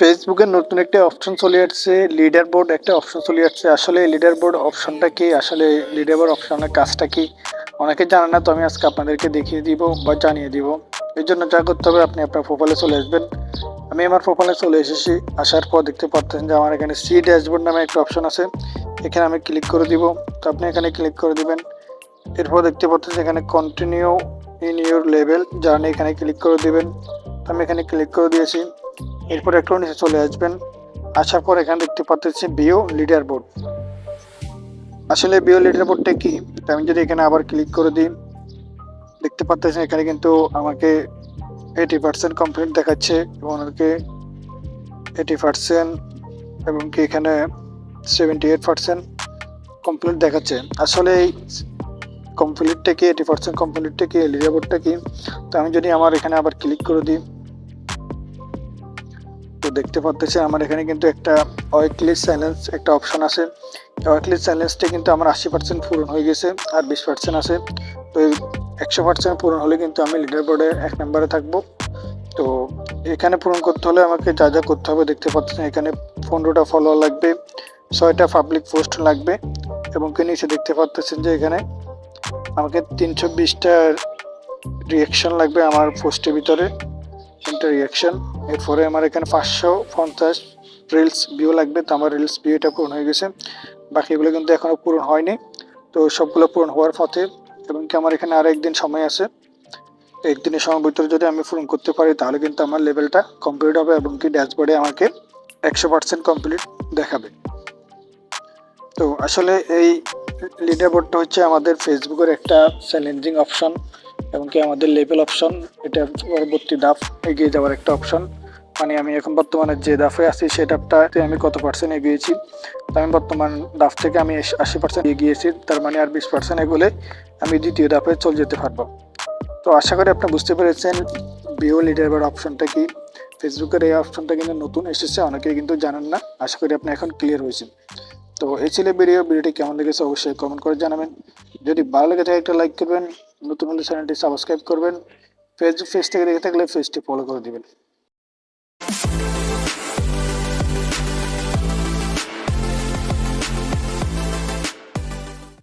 ফেসবুকের নতুন একটা অপশন চলে আসছে লিডার বোর্ড একটা অপশন চলে আসছে। আসলে লিডার বোর্ড অপশনটা কি? আসলে লিডার বোর্ড অপশনের কাজটা কি? অনেকে জানে না, তো আমি আজকে আপনাদেরকে দেখিয়ে দিব বা জানিয়ে দিব। এর জন্য যা করতে হবে, আপনি আপনার প্রোফাইলে চলে আসবেন। আমি আমার প্রোফাইলে চলে এসেছি, আসার পর দেখতে পাচ্ছেন যে আমার এখানে সি ড্যাশবোর্ড নামে একটা অপশন আছে। এখানে আমি ক্লিক করে দিব। তো আপনি এখানে ক্লিক করে দিবেন। এরপর দেখতে পাচ্ছেন এখানে continue in your level journey এখানে ক্লিক করে দিবেন। আমি এখানে ক্লিক করে দিয়েছি। এরপর একটু নিচে চলে আসবেন। আসার পর এখানে দেখতে পাচ্ছি বিও লিডার বোর্ড আসলে বিও লিডার বোর্ডটা কি? আমি যদি এখানে আবার ক্লিক করে দিই, দেখতে পাচ্ছেন এখানে কিন্তু আমাকে এইটি পার্সেন্ট কমপ্লিট দেখাচ্ছে এবং ওনাকে এইটি পার্সেন্ট এবং কি এখানে সেভেন্টি এইট পার্সেন্ট কমপ্লিট দেখাচ্ছে। আসলে এই কমপ্লিটটা কি এইটি পার্সেন্ট কমপ্লিটটা কি লিডার বোর্ডটা কি? তো আমি যদি আমার এখানে আবার ক্লিক করে দিই দেখতে পাচ্ছেন আমার এখানে কিন্তু একটা ওয়েকলি চ্যালেঞ্জ একটা অপশন আছে। ওয়েকলি চ্যালেঞ্জটা কিন্তু আমার আশি পার্সেন্ট পূরণ হয়ে গেছে আর বিশ পার্সেন্ট আছে। তো একশো পার্সেন্ট পূরণ হলে কিন্তু আমি লিডার বোর্ডে এক নম্বরে থাকব। তো এখানে পূরণ করতে হলে আমাকে যা যা করতে হবে দেখতে পাচ্ছেন এখানে পনেরোটা ফলোয়ার লাগবে, ছয়টা পাবলিক পোস্ট লাগবে এবং কি নিচে দেখতে পাচ্ছেন যে এখানে আমাকে তিনশো বিশটা রিয়াকশন লাগবে আমার পোস্টের ভিতরে। তিনটা রিয়াকশন এরপরে আমার এখানে পাঁচশো পঞ্চাশ রিলস ভিউ লাগবে, তো আমার রিলস ভিউটা পূরণ হয়ে গেছে। বাকিগুলো কিন্তু এখনও পূরণ হয়নি। তো সবগুলো পূরণ হওয়ার পথে, এবং কি আমার এখানে আর একদিন সময় আছে। একদিনের সময় ভিতরে যদি আমি পূরণ করতে পারি, তাহলে কিন্তু আমার লেভেলটা কমপ্লিট হবে এবং কি ড্যাশবোর্ডে আমাকে একশো পার্সেন্ট কমপ্লিট দেখাবে। তো আসলে এই লিডার বোর্ডটা হচ্ছে আমাদের ফেসবুকের একটা চ্যালেঞ্জিং অপশন এবং কি আমাদের লেভেল অপশন এটা পরবর্তী ধাপ এগিয়ে যাওয়ার একটা অপশন মানে আমি এখন বর্তমানে যে ধাপে আছি সেই ধাপটাতে আমি কত পার্সেন্ট এগিয়েছি? আমি বর্তমান ধাপ থেকে আমি আশি পার্সেন্ট এগিয়েছি, তার মানে আর বিশ পার্সেন্ট এগোলে আমি দ্বিতীয় ধাপে চলে যেতে পারব। তো আশা করি আপনি বুঝতে পেরেছেন বিও লিডার বোর্ড অপশনটা কি। ফেসবুকের এই অপশনটা কিন্তু নতুন এসেছে, অনেকেই কিন্তু জানেন না। আশা করি আপনি এখন ক্লিয়ার হয়েছেন। তো এই ছিল ভিডিও ভিডিওটি কেমন লেগেছে অবশ্যই কমেন্ট করে জানাবেন। যদি ভালো লেগে থাকে একটা লাইক করবেন নতুন হলে চ্যানেলটি সাবস্ক্রাইব করবেন। ফেসবুক পেজ থেকে দেখে থাকলে পেজটি ফলো করে দিবেন।